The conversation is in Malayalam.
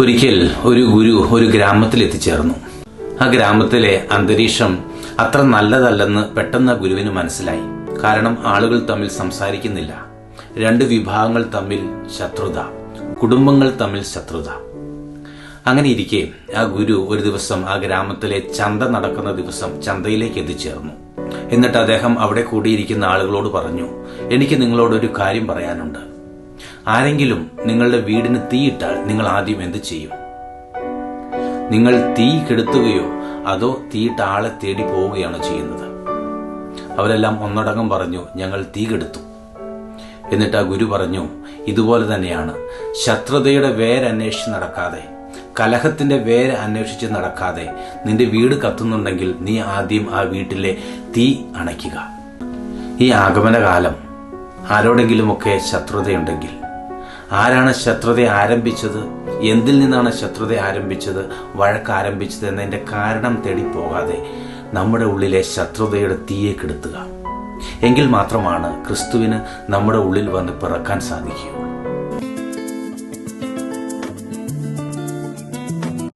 ഒരിക്കൽ ഒരു ഗുരു ഒരു ഗ്രാമത്തിൽ എത്തിച്ചേർന്നു. ആ ഗ്രാമത്തിലെ അന്തരീക്ഷം അത്ര നല്ലതല്ലെന്ന് പെട്ടെന്ന് ഗുരുവിന് മനസ്സിലായി. കാരണം ആളുകൾ തമ്മിൽ സംസാരിക്കുന്നില്ല. രണ്ട് വിഭാഗങ്ങൾ തമ്മിൽ ശത്രുത. കുടുംബങ്ങൾ തമ്മിൽ ശത്രുത. അങ്ങനെ ഇരിക്കെ ആ ഗുരു ഒരു ദിവസം ആ ഗ്രാമത്തിലെ ചന്ത നടക്കുന്ന ദിവസം ചന്തയിലേക്ക് എത്തിച്ചേർന്നു. എന്നിട്ട് അദ്ദേഹം അവിടെ കൂടിയിരിക്കുന്ന ആളുകളോട് പറഞ്ഞു എനിക്ക് നിങ്ങളോട് ഒരു കാര്യം പറയാനുണ്ട്. ആരെങ്കിലും നിങ്ങളുടെ വീടിന് തീയിട്ടാൽ നിങ്ങൾ ആദ്യം എന്ത് ചെയ്യും? നിങ്ങൾ തീ കെടുത്തുകയോ അതോ തീയിട്ട ആളെ തേടി പോവുകയാണോ ചെയ്യുന്നത്? അവരെല്ലാം ഒന്നടങ്കം പറഞ്ഞു ഞങ്ങൾ തീ കെടുത്തു. എന്നിട്ട് ആ ഗുരു പറഞ്ഞു ഇതുപോലെ തന്നെയാണ്. ശത്രുതയുടെ വേരന്വേഷിച്ച് നടക്കാതെ കലഹത്തിന്റെ വേര് അന്വേഷിച്ച് നടക്കാതെ നിന്റെ വീട് കത്തുന്നുണ്ടെങ്കിൽ നീ ആദ്യം ആ വീട്ടിലെ തീ അണയ്ക്കുക. ഈ ആഗമനകാലം ആരോടെങ്കിലുമൊക്കെ ശത്രുതയുണ്ടെങ്കിൽ. ആരാണ് ശത്രുത ആരംഭിച്ചത്? എന്തിൽ നിന്നാണ് ശത്രുത ആരംഭിച്ചത്? വഴക്ക് ആരംഭിച്ചത് എന്നതിന്റെ കാരണം തേടി പോകാതെ നമ്മുടെ ഉള്ളിലെ ശത്രുതയുടെ തീയെ കെടുത്തുക. എങ്കിൽ മാത്രമാണ് ക്രിസ്തുവിന് നമ്മുടെ ഉള്ളിൽ വന്ന് പിറക്കാൻ സാധിക്കൂ.